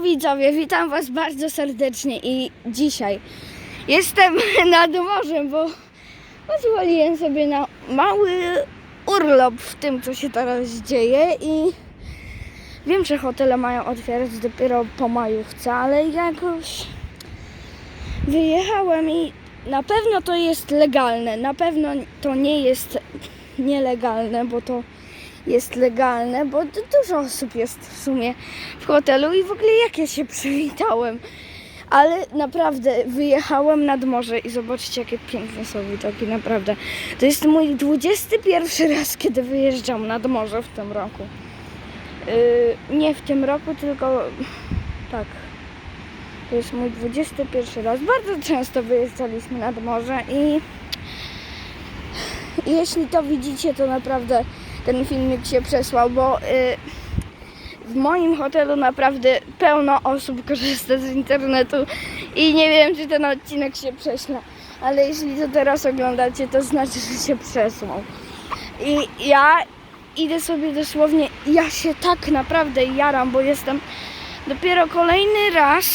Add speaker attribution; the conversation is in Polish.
Speaker 1: Widzowie, witam was bardzo serdecznie i dzisiaj jestem nad morzem, bo pozwoliłem sobie na mały urlop w tym, co się teraz dzieje i wiem, że hotele mają otwierać dopiero po majówce, ale jakoś wyjechałem i na pewno to jest legalne, na pewno to nie jest nielegalne, bo to jest legalne, bo du- dużo osób jest w sumie w hotelu i w ogóle jak ja się przywitałem. Ale naprawdę wyjechałem nad morze i zobaczcie jakie piękne są widoki, naprawdę. To jest mój 21 raz, kiedy wyjeżdżam nad morze w tym roku. Yy, nie w tym roku, tylko tak. To jest mój 21 raz. Bardzo często wyjeżdżaliśmy nad morze i jeśli to widzicie, to naprawdę ten filmik się przesłał, bo y, w moim hotelu naprawdę pełno osób korzysta z internetu i nie wiem, czy ten odcinek się prześle, ale jeśli to teraz oglądacie, to znaczy, że się przesłał. I ja idę sobie dosłownie, ja się tak naprawdę jaram, bo jestem dopiero kolejny raz